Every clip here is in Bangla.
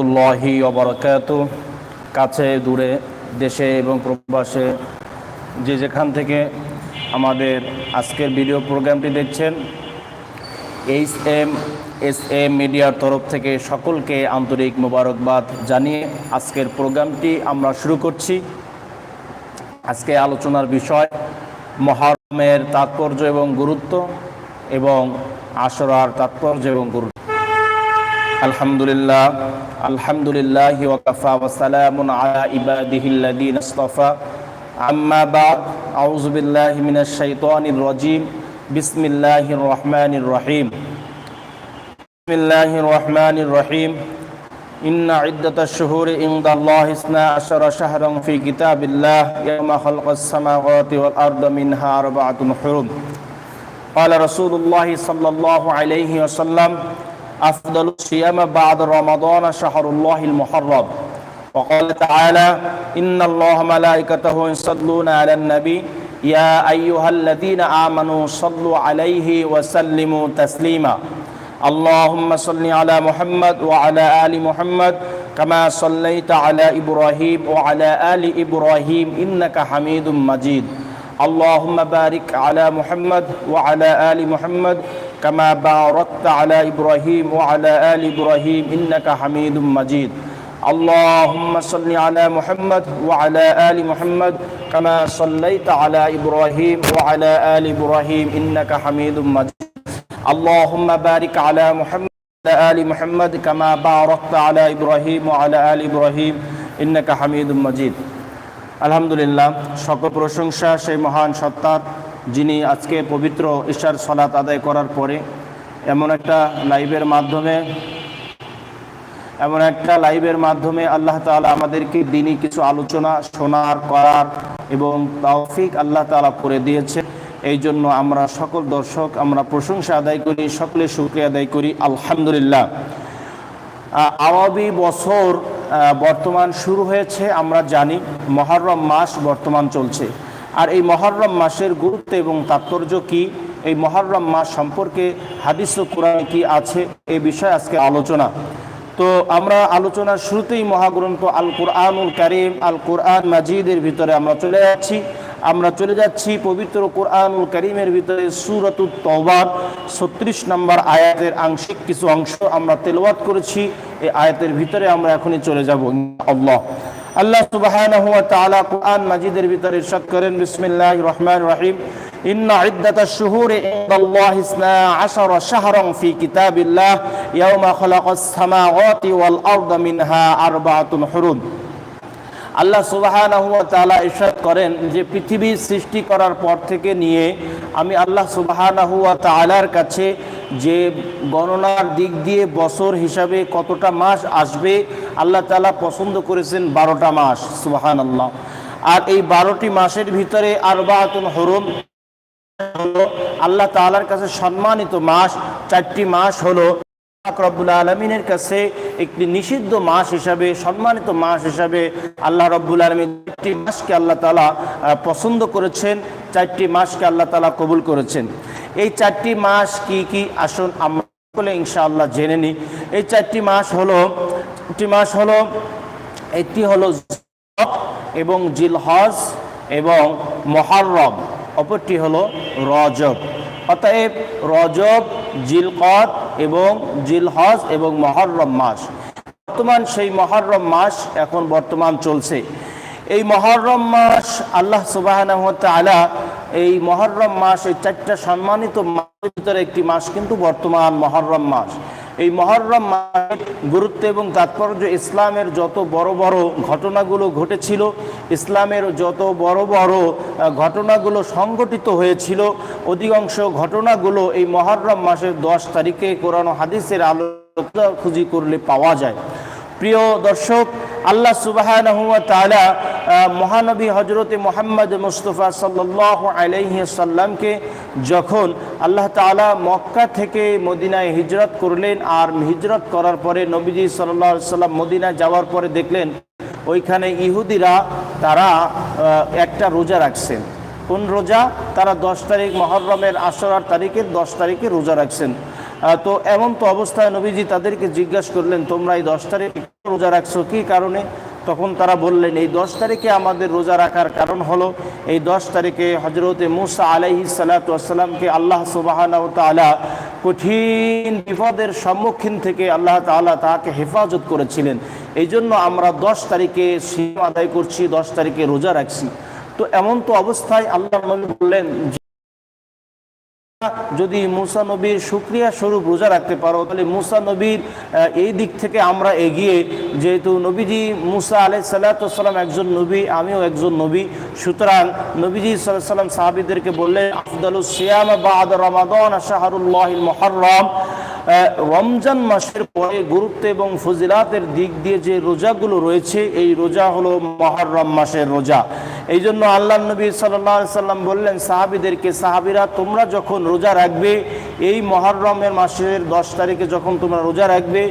রহমতুল্লাহি অবরকাত কাছে, দূরে, দেশে এবং প্রবাসে যে যেখান থেকে আমাদের আজকের ভিডিও প্রোগ্রামটি দেখছেন, এইচ এম এস এম মিডিয়ার তরফ থেকে সকলকে আন্তরিক মোবারকবাদ জানিয়ে আজকের প্রোগ্রামটি আমরা শুরু করছি। আজকে আলোচনার বিষয় মহারমের তাৎপর্য এবং গুরুত্ব এবং আশরার তাৎপর্য এবং গুরুত্ব। আলহামদুলিল্লাহ আলহামদুলিল্লাহ ওয়াকাফা ওয়াসালামুন আলা ইবাদিহিল্লাযীনা ইসতাফা আম্মা বাদ আউযু বিল্লাহি মিনাশ শাইতানির রাজীম বিসমিল্লাহির রহমানির রহিম বিসমিল্লাহির রহমানির রহিম إن عدة الشهور عند الله اثنا عشر شهرا في كتاب الله يوم خلق السماوات والأرض منها أربعة حرم قال رسول الله صلى الله عليه وسلم أفضل الصيام بعد رمضان شهر الله المحرم. وقال تعالى إن الله ملائكته يصلون على النبي يا أيها الذين آمنوا صلوا عليه وسلموا تسليما. اللهم صل على محمد وعلى آل محمد كما صليت على إبراهيم وعلى آل إبراهيم إنك حميد مجيد. اللهم بارك على محمد وعلى آل محمد كما باركت على إبراهيم وعلى آل إبراهيم إنك حميد مجيد اللهم صل على محمد وعلى آل محمد كما صليت على إبراهيم وعلى آل إبراهيم إنك حميد مجيد اللهم بارك على محمد وعلى آل محمد كما باركت على إبراهيم وعلى آل إبراهيم إنك حميد مجيد আলহামদুলিল্লাহ সকল প্রশংসা সেই মহান সত্তার যিনি আজকে পবিত্র ঈশার সলাত আদায় করার পরে এমন একটা লাইভের মাধ্যমে, এমন একটা লাইভের মাধ্যমে আল্লাহ তাআলা আমাদেরকে দিনই কিছু আলোচনা শোনার, করার এবং তৌফিক আল্লাহ তাআলা করে দিয়েছে। এই জন্য আমরা সকল দর্শক আমরা প্রশংসা আদায় করি, সকলে শুক্রিয়া আদায় করি। আলহামদুলিল্লাহ। আরবি বছর বর্তমান শুরু হয়েছে, আমরা জানি। মহরম মাস বর্তমান চলছে। আর এই মহরম মাসের গুরুত্ব এবং তাৎপর্য কি? এই মহরম মাস সম্পর্কে হাদিস ও কোরআনে কি আছে? এ বিষয়ে আজকে আলোচনা। তো আমরা আলোচনার শুরুতেই মহাগ্রন্থ আল কোরআনুল কারিম আল কোরআন মাজিদের ভিতরে আমরা চলে যাচ্ছি। আমরা চলে যাচ্ছি পবিত্র কোরআনুল করিমের ভিতরে সুরতুত তওবার, ছত্রিশ নম্বর আয়াতের আংশিক কিছু অংশ আমরা তেলাওয়াত করেছি। এই আয়াতের ভিতরে আমরা এখনই চলে যাব আল্লাহ আল্লাহ সুবহানাহু ওয়া তাআলা কোরআন মাজিদের ভিতরে ইরশাদ করেন, বিসমিল্লাহির রহমানির রহিম। ইন্না ইদ্দাতাশ শুহুরি ইনদাল্লাহি ইসনা আশারা শাহরান ফি কিতাবিল্লাহ খালাকাস সামাওয়াতি ওয়াল মিনহা আরবাআতুন হুরুম। আল্লাহ তাআলা ইরশাদ করেন যে পৃথিবী সৃষ্টি করার পর থেকে নিয়ে আমি আল্লাহ সুবাহানাহু তাআলার কাছে যে গণনার দিক দিয়ে বছর হিসাবে কতটা মাস আসবে, আল্লাহ তাআলা পছন্দ করেছেন বারোটা মাস সুবাহান আল্লাহ আর এই বারোটি মাসের ভিতরে আরবাতুন হরুম আল্লাহ তাআলার কাছে সম্মানিত মাস, চারটি মাস হলো রব্বুল আলমিনের কাছে একটি নিষিদ্ধ মাস হিসাবে, সম্মানিত মাস হিসাবে আল্লাহ রব্বুল আলমিন চারটি মাসকে আল্লাহ তালা পছন্দ করেছেন, চারটি মাসকে আল্লাহ তালা কবুল করেছেন। এই চারটি মাস কি কি? আসুন আমরা সকলে ইনশাআল্লাহ জেনে নিই। এই চারটি মাস হলো, চারটি মাস হলো, একটি হলো এবং জিলহজ এবং মহারম, অপরটি হলো রজব। অতএব রজব, জিলকদ এবং জিলহজ এবং মহরম মাস। বর্তমান সেই মহরম মাস এখন বর্তমান চলছে। মহরম মাস আল্লাহ সুবাহ এই মহরম মাস, এই চারটা সম্মানিত মাসের ভিতরে একটি মাস কিন্তু বর্তমান মহরম মাস। এই মহরম মাসের গুরুত্ব এবং তাৎপর্য ইসলামের যত বড় বড় ঘটনাগুলো ঘটেছিল, ইসলামের যত বড় বড় ঘটনাগুলো সংগঠিত হয়েছিল, অধিকাংশ ঘটনাগুলো এই মহরম মাসের দশ তারিখে কোরআন হাদিসের আলো খুঁজি করলে পাওয়া যায়। প্রিয় দর্শক আল্লাহ সুবাহ মহানবী হজরতে মোহাম্মদ মুস্তফা সাল্লাহ আলাইসাল্লামকে যখন আল্লাহ তাআলা মক্কা থেকে মদিনায় হিজরত করলেন আর হিজরত করার পরে নবীজি সাল্লাহ সাল্লাম মদিনায় যাওয়ার পরে দেখলেন ওইখানে ইহুদিরা তারা একটা রোজা রাখছেন। কোন রোজা? তারা দশ তারিখ মহরমের আশরার তারিখের দশ তারিখে রোজা রাখছেন। তো এমন তো অবস্থায় নবীজি তাদেরকে জিজ্ঞাসা করলেন, তোমরা এই দশ তারিখ রোজা রাখছো কি কারণে? তখন তারা বললেন, এই দশ তারিখে আমাদের রোজা রাখার কারণ হলো, এই দশ তারিখে হজরতে মুসা আলাইহি সালাতামকে আল্লাহ সুবাহানা তালা কঠিন বিপদের সম্মুখীন থেকে আল্লাহ তাআলা তাকে হেফাজত করেছিলেন। এই জন্য আমরা দশ তারিখে সীমা আদায় করছি, দশ তারিখে রোজা রাখছি। তো এমন তো অবস্থায় আল্লাহ বললেন যদি মুসা নবীর সুক্রিয়া স্বরূপ রোজা রাখতে পারো, তাহলে মুসা নবীর এই দিক থেকে আমরা এগিয়ে, যেহেতু নবীজি মুসা আলহ সাল্লাতাম একজন নবী, আমিও একজন নবী, সুতরাং নবীজি সাল্লাহ সাল্লাম সাহাবিদেরকে বললেন আফদালু সিয়াম বাদ রমাদান আশাহরুল্লাহ মহরম রমজান মাসের পরে গুরুত্ব এবং ফজিলাতের দিক দিয়ে যে রোজাগুলো রয়েছে, এই রোজা হলো মহরম মাসের রোজা। এই জন্য আল্লাহ নবী সাল্লাহ সাল্লাম বললেন, সাহাবিদেরকে, সাহাবিরা তোমরা যখন রোজা রাখবে, এই মহরমের মাসের দশ তারিখে যখন তোমরা রোজা রাখবে,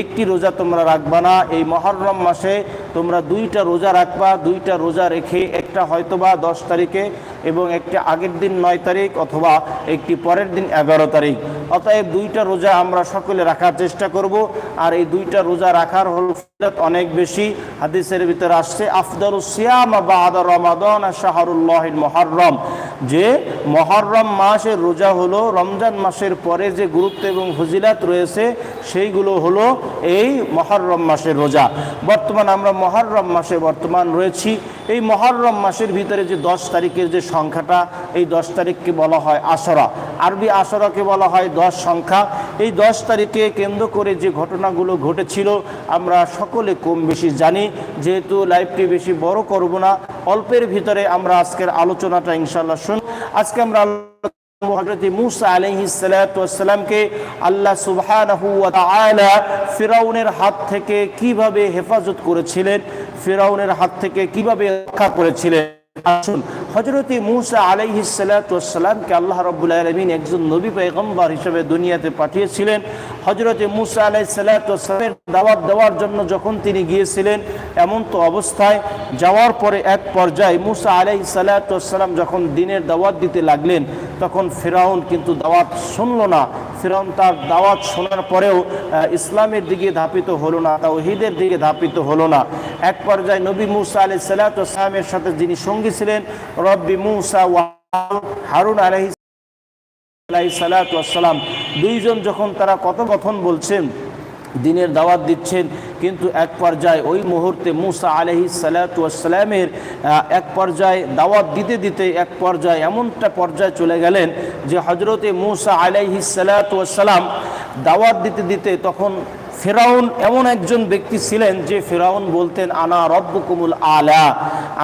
একটি রোজা তোমরা রাখবা না। এই মহরম মাসে তোমরা দুইটা রোজা রাখবা, দুইটা রোজা রেখে একটা হয়তোবা দশ তারিখে এবং একটা আগের দিন নয় তারিখ অথবা একটি পরের দিন এগারো তারিখ। অতএব দুইটা রোজা আমরা সকলে রাখার চেষ্টা করব। আর এই দুইটা রোজা রাখার হল অনেক বেশি হাদিসের ভিতরে আসছে। আফদল সিয়াম বাদ রমাদন মহরম যে মহরম মাসের রোজা হলো রমজান মাসের পরে যে গুরুত্ব এবং ফজিলাত রয়েছে, সেইগুলো হলো এই মহরম মাসের রোজা। বর্তমান আমরা মহরম মাসে বর্তমান রয়েছি। এই মহরম মাসের ভিতরে যে দশ তারিখের যে সংখ্যাটা, এই দশ তারিখকে বলা হয় আসরা আরবি আসরাকে বলা হয় দশ সংখ্যা। এই দশ তারিখে কেন্দ্র করে যে ঘটনাগুলো ঘটেছিল, আমরা সকলে কম বেশি জানি, যেহেতু লাইভটি বেশি বড় করব না, অল্পের ভিতরে আমরা আজকের আলোচনাটা ইনশাল্লাহ শুন, আজকে আমরা কীভাবে হেফাজত করেছিলেন, ফেরাউনের হাত থেকে কীভাবে রক্ষা করেছিলেন। আসুন। হজরত মুসা আলাইহিসালামকে আল্লাহ রব্বুল আলমিন একজন নবী পেগম্বর হিসেবে দুনিয়াতে পাঠিয়েছিলেন। হজরত মুসা আলাইসালামের দাওয়াত দেওয়ার জন্য যখন তিনি গিয়েছিলেন এমন তো অবস্থায় যাওয়ার পরে এক পর্যায়ে মুসা আলাই সালাতাম যখন দিনের দাওয়াত দিতে লাগলেন, তখন ফেরাউন কিন্তু দাওয়াত শুনল না। ফেরাউন তার দাওয়াত শোনার পরেও ইসলামের দিকে ধাপিত হলো না, তাওহিদের দিকে ধাপিত হলো না। এক পর্যায়ে নবী মুসা আলি সালাতামের সাথে যিনি সঙ্গী ছিলেন, রব্বি মুসা হারুন আলহি সালাতাম দুইজন যখন তারা কথোপকথন বলছেন, দিনের দাওয়াত দিচ্ছেন কিন্তু এক পর্যায়ে ওই মুহূর্তে মুসা আলহি সালাতামের এক পর্যায়ে দাওয়াত দিতে দিতে এক পর্যায়ে এমনটা পর্যায়ে চলে গেলেন যে হজরতে মুসা আলহি সালাতাম দাওয়াত দিতে দিতে তখন ফেরাউন এমন একজন ব্যক্তি ছিলেন যে ফেরাউন বলতেন, আনা রব্বকুমুল আলা,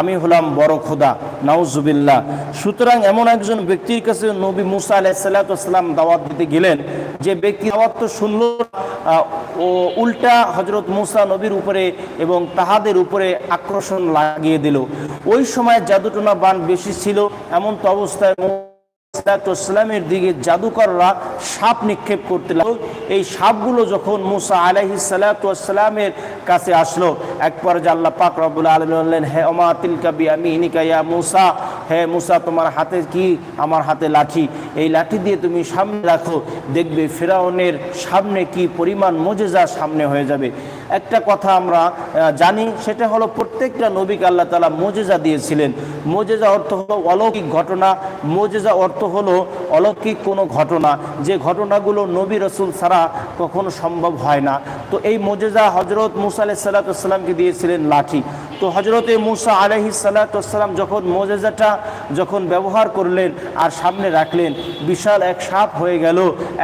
আমি হলাম বড় খোদা, নাউজুবিল্লাহ। সুতরাং এমন একজন ব্যক্তির কাছে নবী মুসা আলাইসাল্লাম দাওয়াত দিতে গেলেন। যে ব্যক্তি দাওয়াত তো শুনল ও উল্টা হজরত মুসা নবীর উপরে এবং তাহাদের উপরে আকর্ষণ লাগিয়ে দিল। ওই সময় জাদুটনা বান বেশি ছিল, এমন তো অবস্থায় ইসলামের দিকে জাদুকররা সাপ নিক্ষেপ করতে লাগল। এই সাপগুলো যখন মুসা আলাইহি সালাতামের কাছে আসলো, এক পর্যায়ে আল্লাহ পাক রব্বুল আলমী বললেন, হে ওমা তিলকা বিয়ামিনিকা ইয়া মুসা, হে মুসা, তোমার হাতে কি? আমার হাতে লাঠি। এই লাঠি দিয়ে তুমি সামনে রাখো, দেখবে ফেরাউনের সামনে কি পরিমাণ মজেজা সামনে হয়ে যাবে। একটা কথা আমরা জানি, সেটা হলো প্রত্যেকটা নবীকে আল্লাহ তালা মজেজা দিয়েছিলেন। মজেজা অর্থ হলো অলৌকিক ঘটনা। মজেজা অর্থ হলো অলৌকিক কোনো ঘটনা। যে ঘটনাগুলো নবী রসুল ছাড়া কখনো সম্ভব হয় না। তো এই মজেজা হজরত মুসা আলাহ সাল্লাতামকে দিয়েছিলেন লাঠি। তো হজরতে মুসা আলহি সাল্লাতাম যখন মোজেজাটা যখন ব্যবহার করলেন আর সামনে রাখলেন, বিশাল এক সাপ হয়ে গেল।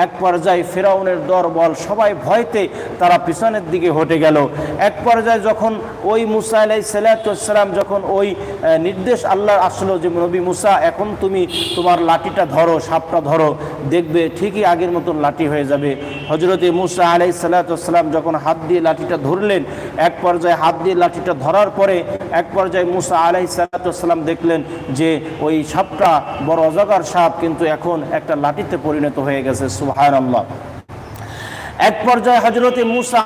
এক পর্যায়ে ফেরাউনের দরবল সবাই ভয়তে তারা পিছনের দিকে হটে গেল। এক পর্যায়ে যখন ওই মুসা আলাই সাল্লাতাম যখন ওই নির্দেশ আল্লাহ আসলো যে, নবী মুসা, এখন তুমি তোমার লাঠিটা ধরো, সাপটা ধরো। দেখবে ঠিকই আগের মতন লাঠি হয়ে যাবে। হজরতে মুসা আলাই সাল্লাতাম যখন হাত দিয়ে লাঠিটা ধরলেন, এক পর্যায়ে হাত দিয়ে লাঠিটা ধরার পরে এক পর্যায়ে মুসা আলাই সালাতাম দেখলেন যে ওই সাপটা বড় অজগার সাপ কিন্তু এখন একটা লাঠিতে পরিণত হয়ে গেছে সুহায় আল্লাহ এক পর্যায়ে হজরতে মুসা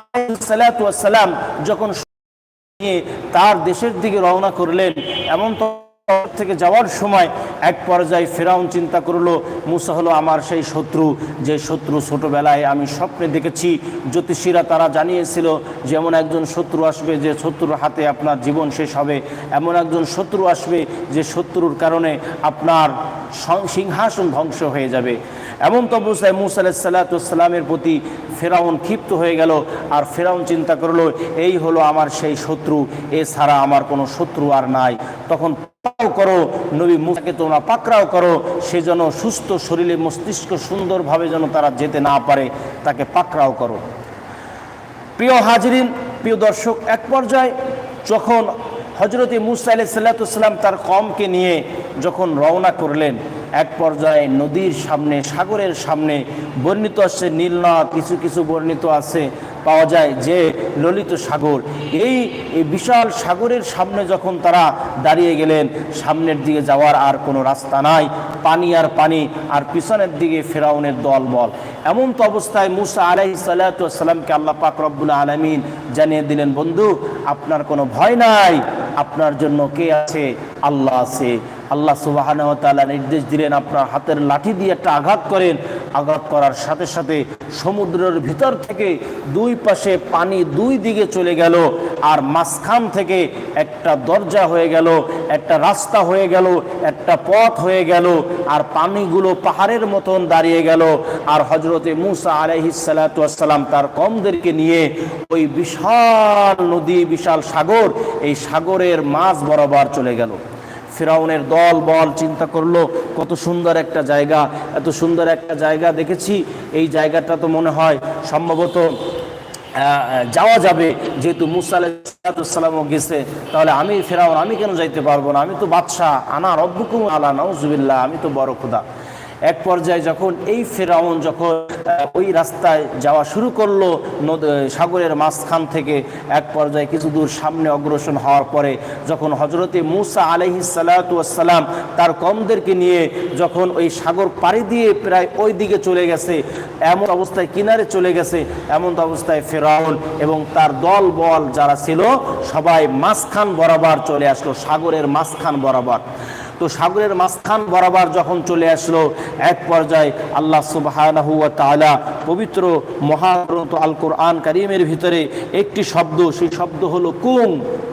সাল্লাম যখন তার দেশের দিকে রওনা করলেন, এমন তো থেকে যাওয়ার সময় এক পর্যায়ে ফেরাউন চিন্তা করল, মুসা হলো আমার সেই শত্রু, যে শত্রু ছোটবেলায় আমি স্বপ্নে দেখেছি। জ্যোতিষীরা তারা জানিয়েছিল যে এমন একজন শত্রু আসবে, যে শত্রুর হাতে আপনার জীবন শেষ হবে, এমন একজন শত্রু আসবে, যে শত্রুর কারণে আপনার সিংহাসন ধ্বংস হয়ে যাবে। এমন তো অবস্থায় মুসা আলাইসাল্লাতামের প্রতি ফেরাউন ক্ষিপ্ত হয়ে গেল আর ফেরাউন চিন্তা করল, এই হলো আমার সেই শত্রু, এছাড়া আমার কোনো শত্রু আর নাই। তখন করো, নবী মুসাকে তোমরা পাকড়াও করো, সে যেন সুস্থ শরীরে মস্তিষ্ক সুন্দরভাবে যেন তারা যেতে না পারে, তাকে পাকড়াও করো। প্রিয় হাজরিন, প্রিয় দর্শক, এক পর্যায়ে যখন হজরত মুসা আলাই সাল্লাতাম তার কমকে নিয়ে যখন রওনা করলেন, এক পর্যায়ে নদীর সামনে, সাগরের সামনে বর্ণিত আছে নীলনদ কিছু কিছু বর্ণিত আছে, পাওয়া যায় যে ললিত সাগর। এই বিশাল সাগরের সামনে যখন তারা দাঁড়িয়ে গেলেন, সামনের দিকে যাওয়ার আর কোনো রাস্তা নাই, পানি আর পানি, আর পিছনের দিকে ফেরাউনের দল বল এমন তো অবস্থায় মুসা আলাহি সাল্লাতামকে আল্লাহ পাক রব্বুল আলমিন জানিয়ে দিলেন, বন্ধু, আপনার কোনো ভয় নাই আপনার জন্য কে আছে? আল্লাহ আছে। আল্লাহ সুবাহান তাআলা নির্দেশ দিলেন আপনার হাতের লাঠি দিয়ে একটা আঘাত করেন। আঘাত করার সাথে সাথে সমুদ্রের ভিতর থেকে দুই পাশে পানি দুই দিকে চলে গেল আর মাঝখান থেকে একটা দরজা হয়ে গেল, একটা রাস্তা হয়ে গেল, একটা পথ হয়ে গেল আর পানিগুলো পাহাড়ের মতন দাঁড়িয়ে গেল আর হজরতে মুসা আলহিসাল্লাম তার কমদেরকে নিয়ে ওই বিশাল নদী, বিশাল সাগর, এই সাগরের মাঝ বরাবর চলে গেল। ফেরাউনের দল, বল চিন্তা করল, কত সুন্দর একটা জায়গা, এত সুন্দর একটা জায়গা দেখেছি। এই জায়গাটা তো মনে হয় সম্ভবত যাওয়া যাবে, যেহেতু মুসা গেছে। তাহলে আমি ফেরাউন, আমি কেন যাইতে পারব না? আমি তো বাদশাহ, আনা রব্বুকুম আলা নজুবিল্লাহ আমি তো বড় খুদা। এক পর্যায়ে যখন এই ফেরাউন যখন ওই রাস্তায় যাওয়া শুরু করল সাগরের মাঝখান থেকে, এক পর্যায়ে কিছু দূর সামনে অগ্রসর হওয়ার পরে, যখন হজরতে মুসা আলহি সালাতাম তার কমদেরকে নিয়ে যখন ওই সাগর পাড়ি দিয়ে প্রায় ওই দিকে চলে গেছে, এমন অবস্থায় কিনারে চলে গেছে, এমন অবস্থায় ফেরাউন এবং তার দল বল যারা ছিল, সবাই মাঝখান বরাবর চলে আসলো, সাগরের মাঝখান বরাবর। তো সাগরের মাঝখান বরাবর যখন চলে আসলো, এক পর্যায়ে আল্লাহ সুবহানাহু ওয়া পবিত্র মহাগ্রন্থ আল কোরআন কারীমের ভিতরে একটি শব্দ, সেই শব্দ হলো কুং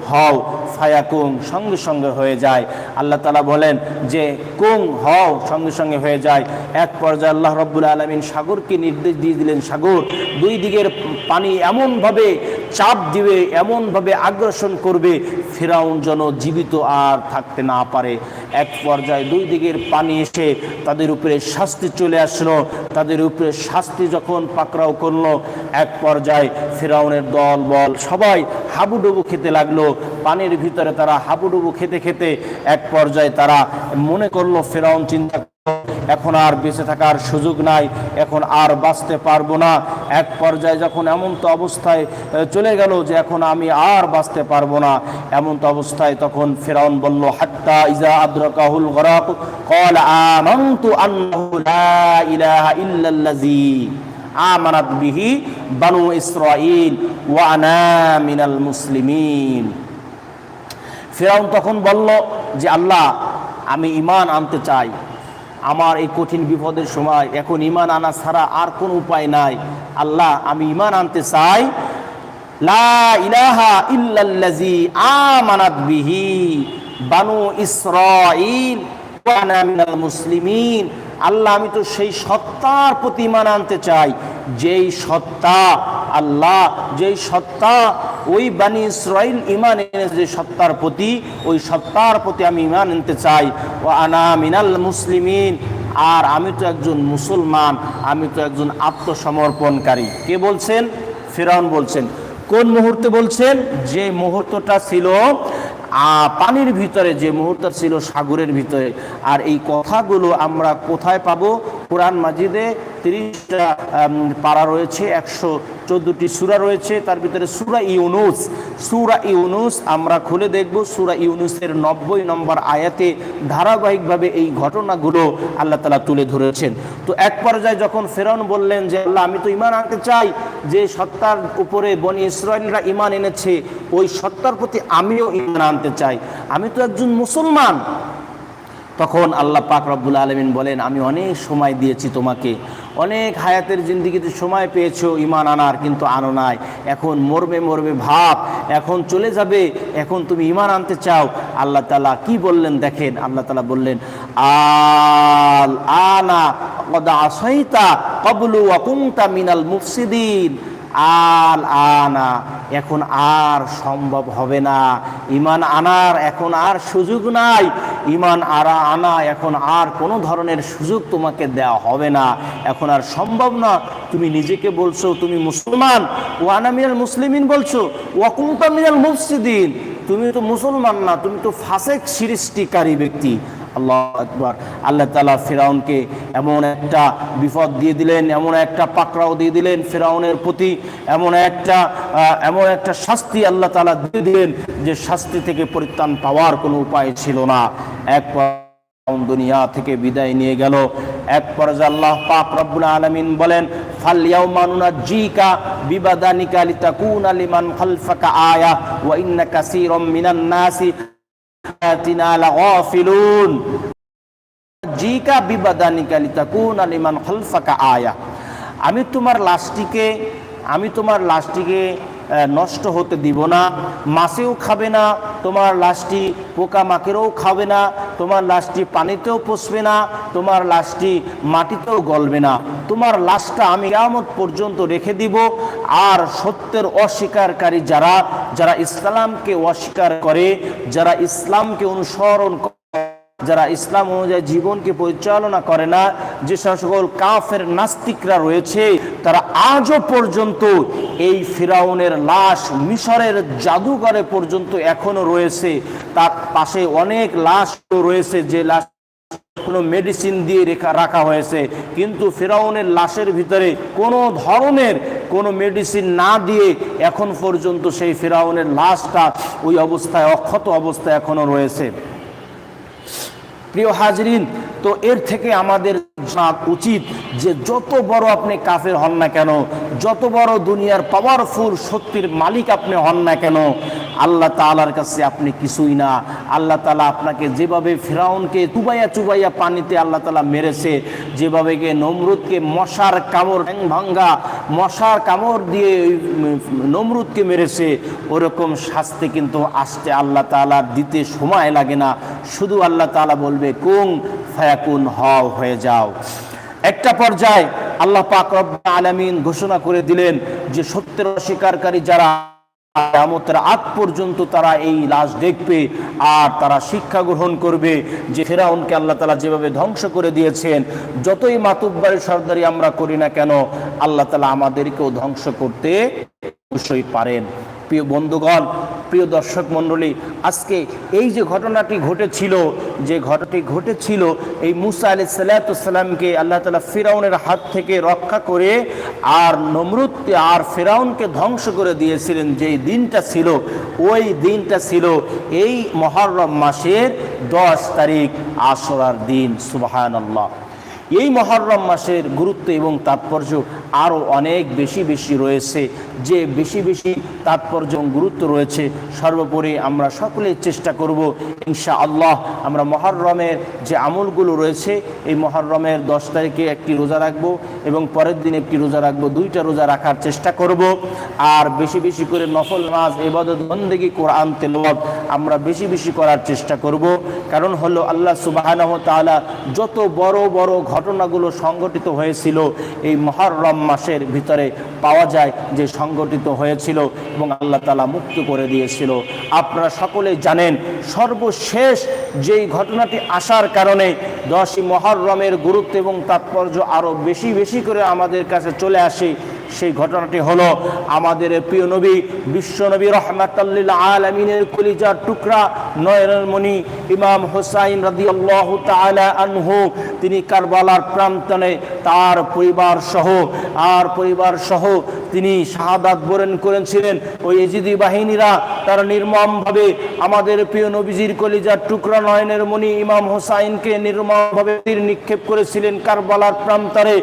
হও ফায়াকুং সঙ্গে সঙ্গে হয়ে যায়। আল্লাহ তালা বলেন যে কুং হও, সঙ্গে সঙ্গে হয়ে যায়। এক পর্যায়ে আল্লাহ রব্বুল আলমিন সাগরকে নির্দেশ দিয়ে দিলেন, সাগর দুই দিকের পানি এমনভাবে চাপ দিবে, এমনভাবে আগ্রাসন করবে, ফেরাউন যেন জীবিত আর থাকতে না পারে। এক পর্যায়ে দুই দিকের পানি এসে তাদের উপরে শাস্তি চলে আসলো। তাদের উপরে শাস্তি যখন পাকড়াও করল, এক পর্যায়ে ফেরাউনের দল, বল সবাই হাবুডুবু খেতে লাগল। পানির ভিতরে তারা হাবুডুবু খেতে খেতে এক পর্যায়ে তারা মনে করল ফেরাউন চিন্তা এখন আর বেঁচে থাকার সুযোগ নাই, এখন আর বাঁচতে পারব না। এক পর্যায়ে যখন এমন তো অবস্থায় চলে গেল যে এখন আমি আর বাঁচতে পারব না। এমন তো অবস্থায় তখন ফেরাউন বলল, হাত্তা ইজা আদ্রকাহুল গরাক কল আমান্তু আল্লাহ আমানাত বিহি বানু ইসরাইল ওয়া মিনাল মুসলিমিন। ফেরাউন তখন বলল যে, আল্লাহ, আমি ইমান আনতে চাই। আমার এই কঠিন বিপদের সময় এখন ইমান আনা ছাড়া আর কোন উপায় নাই। আল্লাহ, আমি ইমান আনতে চাই। লা ইলাহা ইল্লাল্লাজি মুসলিমিন। আল্লাহ, আমি তো সেই সত্তার প্রতি ইমান আনতে চাই। যেই সত্তা আল্লাহ, যেই সত্তা, ওই বাণী ইসরাইল ইমান এনেছে, যে সত্তার প্রতি, ওই সত্তার প্রতি আমি ইমান আনতে চাই। ও আনা মিনাল মুসলিমিন। আর আমি তো একজন মুসলমান, আমি তো একজন আত্মসমর্পণকারী। কে বলছেন? ফেরাউন বলছেন। কোন মুহূর্তে বলছেন? যে মুহূর্তটা ছিল পানির ভিতরে, যে মুহূর্ত ছিল সাগরের ভিতরে। আর এই কথাগুলো আমরা কোথায় পাবো? কোরআন মাজিদে তিরিশটা পাড়া রয়েছে, একশো চোদ্দোটি সুরা রয়েছে, তার ভিতরে সুরা ইউনুস সুরা ইউনুস আমরা খুলে দেখব, সুরা ইউনুসের নব্বই নম্বর আয়াতে ধারাবাহিকভাবে এই ঘটনাগুলো আল্লাহ তালা তুলে ধরেছেন। তো এক পর্যায়ে যখন ফেরন বললেন যে, আল্লাহ, আমি তো ইমান আনতে চাই, যে সত্তার উপরে বনি ইসরায়েলরা ইমান এনেছে, ওই সত্তার প্রতি আমিও ইমান আনতে চাই। আমি তো একজন মুসলমান তখন আল্লাহ পাক রব্বুল আলমিন বলেন, আমি অনেক সময় দিয়েছি তোমাকে। অনেক হায়াতের জিন্দিগিতে সময় পেয়েছ ইমান আনার, কিন্তু আনো নাই। এখন মরবে মরবে ভাব। এখন চলে যাবে, এখন তুমি ইমান আনতে চাও। আল্লাহ তালা কি বললেন দেখেন, আল্লাহ তালা বললেন আল আনা কদা আসাইতা কবলু অকুমতা মিনাল মুফসিদিন। আল আনা, এখন আর সম্ভব হবে না। ইমান আনার এখন আর সুযোগ নাই। ইমান আরা আনা, এখন আর কোনো ধরনের সুযোগ তোমাকে দেওয়া হবে না। এখন আর সম্ভব না। তুমি নিজেকে বলছো, তুমি মুসলমান। ওয়ানা মিনাল মুসলিমিন বলছো ওয়াকুমতা মিনাল মুফসিদিন। তুমি তো মুসলমান না, তুমি তো ফাসেক সৃষ্টিকারী ব্যক্তি। আল্লাহ আকবর। আল্লাহ তালা ফেরাউনকে এমন একটা বিপদ দিয়ে দিলেন, এমন একটা পাকড়াও দিয়ে দিলেন ফেরাউনের প্রতি, এমন একটা এমন একটা শাস্তি আল্লাহ তালা দিয়ে দিলেন যে শাস্তি থেকে পরিত্রাণ পাওয়ার কোনো উপায় ছিল না। এক দুনিয়া থেকে বিদায় নিয়ে গেল। এক পর্যায়ে আল্লাহ রব্বুল আলামিন বলেন ফালিয়াউমা নুনাজ্জিকা বিবাদানিকা লিতাকুনা লিমান খালফাকা আয়া ওয়া ইন্না কাসীরাম জিকা বিবাদানিকা লিতাকুনা লিমান খলফাকা আয়া আমি তোমার লাশটিকে আমি তোমার লাশটিকে নষ্ট হতে দিব না। মাছেও খাবে না, তোমার লাশটি পোকা মাকেরও খাবে না, তোমার লাশটি পানিতেও পচবে না, তোমার লাশটি মাটিতেও গলবে না। তোমার লাশটা আমি কিয়ামত পর্যন্ত রেখে দিব। আর সত্যের অস্বীকারী যারা যারা ইসলামকে অস্বীকার করে, যারা ইসলামকে অনুসরণ করে যারা ইসলাম অনুযায়ী জীবনকে পরিচালনা করে না, যে সকল কাফের নাস্তিকরা রয়েছে, তারা আজও পর্যন্ত এই ফিরাউনের লাশ মিশরের জাদুঘরে পর্যন্ত এখনও রয়েছে। তার পাশে অনেক লাশ রয়েছে, যে লাশ কোনো মেডিসিন দিয়ে রেখা রাখা হয়েছে। কিন্তু ফেরাউনের লাশের ভিতরে কোনো ধরনের কোনো মেডিসিন না দিয়ে এখন পর্যন্ত সেই ফেরাউনের লাশটা ওই অবস্থায়, অক্ষত অবস্থায় এখনও রয়েছে। প্রিয় হাজরিন, তো এর থেকে আমাদের জানা উচিত যে যত বড় আপনি কাফের হন না কেন, যত বড় দুনিয়ার পাওয়ারফুল শক্তির মালিক আপনি হন না কেন আল্লাহ তালার কাছে আপনি কিছুই না। আল্লাহ তালা আপনাকে যেভাবে ফেরাউনকে চুবাইয়া চুবাইয়া পানিতে আল্লাহ তালা মেরেছে, যেভাবে গিয়ে নমরুদকে মশার কামড় ভাঙ্গা মশার কামড় দিয়ে নমরুদকে মেরেছে, ওরকম শাস্তি কিন্তু আসতে আল্লাহ তালা দিতে সময় লাগে না। শুধু আল্লাহ তালা বলবে কুং ফায়াকুন, হও, হয়ে যাও। একটা পর্যায়ে আল্লাহ পাক রব্বুল আলামিন ঘোষণা করে দিলেন যে সত্যের অস্বীকারী যারা কিয়ামতের আগ পর্যন্ত তারা এই লাশ দেখবে আর তারা শিক্ষা গ্রহণ করবে যে ফেরাউনকে আল্লাহ তালা যেভাবে ধ্বংস করে দিয়েছেন, যতই মাতুব্বারি সর্দারি আমরা করি না কেন, আল্লাহ তালা আমাদেরকেও ধ্বংস করতে অবশ্যই পারেন। প্রিয় বন্ধুগণ, প্রিয় দর্শক মণ্ডলী, আজকে এই যে ঘটনাটি ঘটেছিল, যে ঘটনাটি ঘটেছিল, এই মুসা আলি সাল্লাতামকে আল্লাহ তালা ফেরাউনের হাত থেকে রক্ষা করে আর নমরুদকে আর ফেরাউনকে ধ্বংস করে দিয়েছিলেন যেই দিনটা ছিল, ওই দিনটা ছিল এই মহরম মাসের দশ তারিখ আশরার দিন সুবাহান আল্লাহ এই মহরম মাসের গুরুত্ব এবং তাৎপর্য আরও অনেক বেশি বেশি রয়েছে। যে বেশি বেশি তাৎপর্য এবং গুরুত্ব রয়েছে, সর্বোপরি আমরা সকলে চেষ্টা করব ইনশা আল্লাহ আমরা মহরমের যে আমলগুলো রয়েছে, এই মহরমের দশ তারিখে একটি রোজা রাখব এবং পরের দিন একটি রোজা রাখব, দুইটা রোজা রাখার চেষ্টা করব। আর বেশি বেশি করে নফল, নামাজ এবাদত বন্দেগি, কোরআন, তেলাওয়াত আমরা বেশি বেশি করার চেষ্টা করব। কারণ হলো আল্লাহ তাআলা যত বড় বড় ঘটনাগুলো সংগঠিত হয়েছিল এই মহরম মাসের ভিতরে পাওয়া যায় যে সংগঠিত হয়েছিল এবং আল্লাহ তালা মুক্ত করে দিয়েছিল। আপনারা সকলে জানেন, সর্বশেষ যেই ঘটনাটি আসার কারণে দশই মহরমের গুরুত্ব এবং তাৎপর্য আরও বেশি বেশি করে আমাদের কাছে চলে আসে সেই ঘটনাটি হলো আমাদের প্রিয় নবী বিশ্বনবী রহমাতাল্লিল আলমিনের কলিজার টুকরা নয়নের মণি ইমাম হোসাইন রাদিয়াল্লাহ তাআলা আনহু, তিনি কারবালার প্রান্তনে তার পরিবার সহ, আর পরিবার সহ তিনি শাহাদাত বরণ করেছিলেন। ওই এজিদি বাহিনীরা তারা নির্মমভাবে আমাদের প্রিয় নবীজির কলিজার টুকরা নয়নের মণি ইমাম হোসাইনকে নির্মমভাবে নিক্ষেপ করেছিলেন কারবালার প্রান্তরে।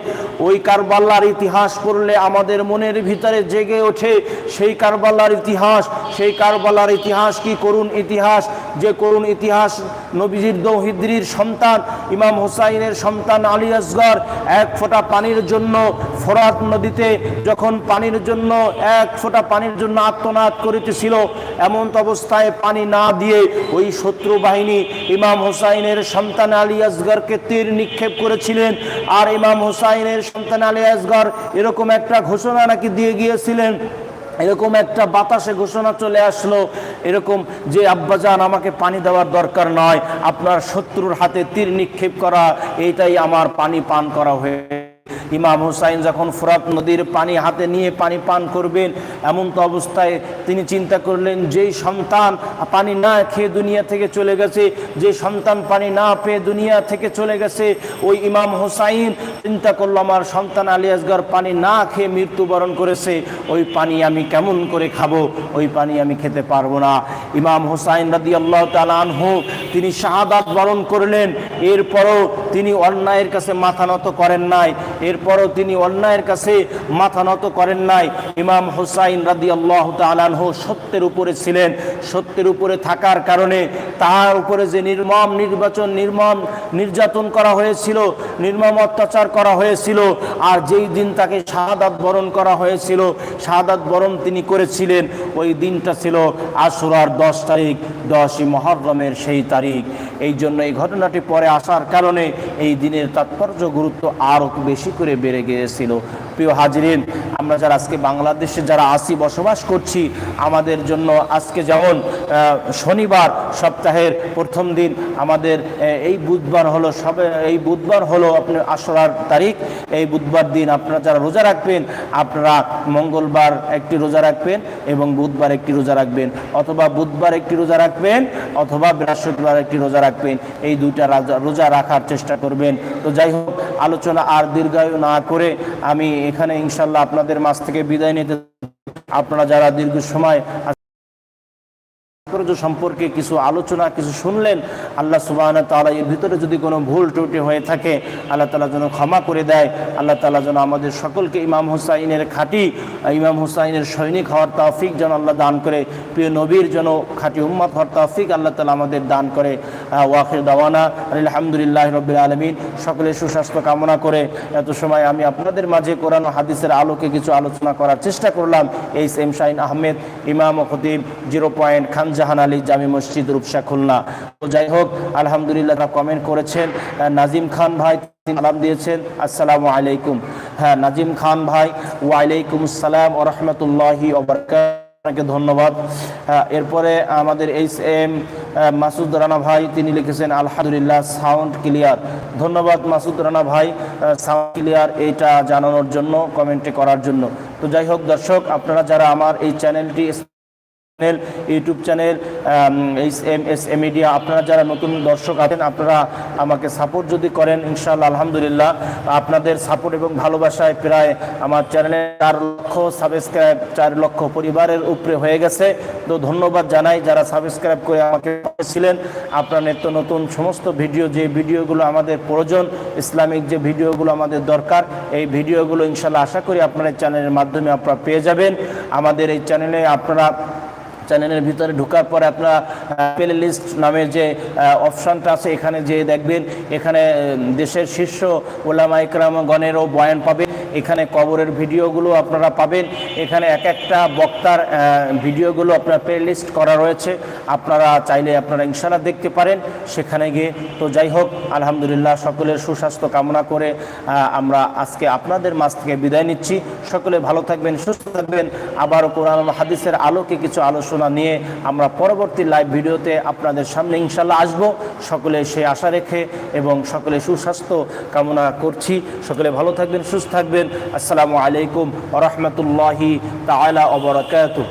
ওই কারবালার ইতিহাস পড়লে আমাদের মনের ভিতরে জেগে ওঠে সেই কারবালার ইতিহাস সেই কারবালার ইতিহাস কি করুন ইতিহাস? যে করুণ ইতিহাস, নবীজির দৌহিদ্রির সন্তান, ইমাম হোসাইনের সন্তান আলী আসগর, এক ফোঁটা পানির জন্য ফোরাত নদীতে যখন পানির জন্য, এক ফোঁটা পানির জন্য আত্মনাদ করিতেছিল, এমন অবস্থায় পানি না দিয়ে ওই শত্রু বাহিনী ইমাম হোসাইনের সন্তান আলী আসগরকে তীর নিক্ষেপ করেছিলেন। আর ইমাম হোসাইনের সন্তান আলী আসগর এরকম একটা ঘোষণা নাকি দিয়ে গিয়েছিলেন? এরকম একটা বাতাসে ঘোষণা চলে আসলো, এরকম যে, আব্বাজান, আমাকে পানি দেওয়ার দরকার নয়। আপনার শত্রুর হাতে তীর নিক্ষেপ করা, এইটাই আমার পানি পান করা হয়ে ইমাম হুসাইন যখন ফোরাত নদীর পানি হাতে নিয়ে পানি পান করবেন, এমন তো অবস্থায় তিনি চিন্তা করলেন, যেই সন্তান পানি না খেয়ে দুনিয়া থেকে চলে গেছে, যে সন্তান পানি না পেয়ে দুনিয়া থেকে চলে গেছে, ওই ইমাম হুসাইন চিন্তা করল, আমার সন্তান আলী আসগর পানি না খেয়ে মৃত্যুবরণ করেছে, ওই পানি আমি কেমন করে খাব? ওই পানি আমি খেতে পারব না। ইমাম হুসাইন রাদি আল্লাহ তালহু তিনি শাহাদাত বরণ করলেন, এরপরও তিনি অন্যায়ের কাছে মাথা নত করেন নাই এরপরও তিনি অন্যায়ের কাছে মাথা নত করেন নাই। ইমাম হুসাইন রাদি আল্লাহ তালানহ সত্যের উপরে ছিলেন। সত্যের উপরে থাকার কারণে তার উপরে যে নির্মম নির্বাচন, নির্মম নির্যাতন করা হয়েছিল, নির্মম অত্যাচার করা হয়েছিল, আর যেই দিন তাকে শাহাদাত বরণ করা হয়েছিল, শাহাদাত বরণ তিনি করেছিলেন, ওই দিনটা ছিল আশুরার দশ তারিখ, দশই মহরমের সেই তারিখ। এই জন্য এই ঘটনাটি পরে আসার কারণে এই দিনের তাৎপর্য গুরুত্ব আরও বেশি করে বেড়ে গিয়েছিল। প্রিয় হাজিরিন, আমরা যারা আজকে বাংলাদেশে যারা আসি, বসবাস করছি, আমাদের জন্য আজকে যেমন শনিবার সপ্তাহের প্রথম দিন, আমাদের এই বুধবার হলো সবে, এই বুধবার হলো আপনার আশরার তারিখ। এই বুধবার দিন আপনারা যারা রোজা রাখবেন, আপনারা মঙ্গলবার একটি রোজা রাখবেন এবং বুধবার একটি রোজা রাখবেন। অথবা বুধবার একটি রোজা রাখবেন, অথবা বৃহস্পতিবার একটি রোজা রাখবেন। এই দুইটা রোজা রাখার চেষ্টা করবেন। তো যাই হোক, আলোচনা আর দীর্ঘায়ু না করে আমি এখানে ইনশাল্লাহ আপনাদের মাছ থেকে বিদায় নিতে আপনারা যারা দীর্ঘ সময় তাৎপর্য সম্পর্কে কিছু আলোচনা কিছু শুনলেন আল্লাহ সুবাহ তালা এর ভিতরে যদি কোনো ভুল ত্রুটি হয়ে থাকে আল্লাহ তালা যেন ক্ষমা করে দেয়। আল্লাহ তালা যেন আমাদের সকলকে ইমাম হুসাইনের খাঁটি ইমাম হুসাইনের সৈনিক হওয়ার তৌফিক যেন আল্লাহ দান করে। প্রিয় নবীর যেন খাঁটি উম্মত হওয়ার তৌফিক আল্লাহ তালা আমাদের দান করে। আহ, ওয়াখির দাওয়ানা আলহামদুলিল্লাহ রবিল আলমিন। সকলের সুস্বাস্থ্য কামনা করে এত সময় আমি আপনাদের মাঝে কোরআন হাদিসের আলোকে কিছু আলোচনা করার চেষ্টা করলাম। এইচ এম শাহিন আহমেদ ইমাম ও খতিব জিরো পয়েন্ট খান জাহান আলী জামি মসজিদ, রূপসা খুলনা। তো যাই হোক, আলহামদুলিল্লাহ তারা কমেন্ট করেছেন। নাজিম খান ভাই সালাম দিয়েছেন। আসসালামু আলাইকুম। হ্যাঁ নাজিম খান ভাই, ওয়ালাইকুম আসসালাম ও রহমতুল্লাহি আপনাকে ধন্যবাদ। এরপরে আমাদের এইচ এম মাসুদ রানা ভাই, তিনি লিখেছেন, আলহামদুলিল্লাহ, সাউন্ড ক্লিয়ার। ধন্যবাদ মাসুদ রানা ভাই সাউন্ড ক্লিয়ার এইটা জানানোর জন্য, কমেন্টে করার জন্য। তো যাই হোক, দর্শক, আপনারা যারা আমার এই চ্যানেলটি channel YouTube channel H M S A media আপনারা যারা নতুন দর্শক আছেন, আপনারা আমাকে সাপোর্ট যদি করেন, ইনশাআল্লাহ, আলহামদুলিল্লাহ। আপনাদের সাপোর্ট এবং ভালোবাসায় প্রায় আমার চ্যানেলে চার লক্ষ সাবস্ক্রাইব চার লক্ষ পরিবারের উপরে হয়ে গেছে। তো ধন্যবাদ জানাই যারা সাবস্ক্রাইব করে আমাকে ছিলেন আপনার নিত্য নতুন সমস্ত ভিডিও যে ভিডিওগুলো আমাদের প্রয়োজন, ইসলামিক যে ভিডিওগুলো আমাদের দরকার, এই ভিডিওগুলো ইনশাল্লাহ আশা করি আপনার চ্যানেলের মাধ্যমে আপনারা পেয়ে যাবেন। আমাদের এই চ্যানেলে আপনারা চ্যানেলের ভিতরে ঢোকার পরে আপনারা প্লে লিস্ট নামের যে অপশানটা আছে, এখানে যে দেখবেন। এখানে দেশের শীর্ষ ওলামা ইকরামগণেরও বয়ান পাবেন। এখানে কবরের ভিডিওগুলো আপনারা পাবেন। এখানে এক একটা বক্তার ভিডিওগুলো আপনার প্লে লিস্ট করা রয়েছে। আপনারা চাইলে আপনারা ইনশাল্লাহ দেখতে পারেন। সেখানে গিয়ে তো যাই হোক, আলহামদুলিল্লাহ সকলের সুস্বাস্থ্য কামনা করে আমরা আজকে আপনাদের মাছ থেকে বিদায় নিচ্ছি। সকলে ভালো থাকবেন, সুস্থ থাকবেন। আবারও কোরআন হাদিসের আলোকে কিছু আলোচনা আলোচনা নিয়ে আমরা পরবর্তী লাইভ ভিডিওতে আপনাদের সামনে ইনশাল্লাহ আসব। সকলে সেই আশা রেখে এবং সকলে সুস্বাস্থ্য কামনা করছি। সকলে ভালো থাকবেন, সুস্থ থাকবেন। আসসালামু আলাইকুম রহমতুল্লাহি তালা অবরাকাতুহ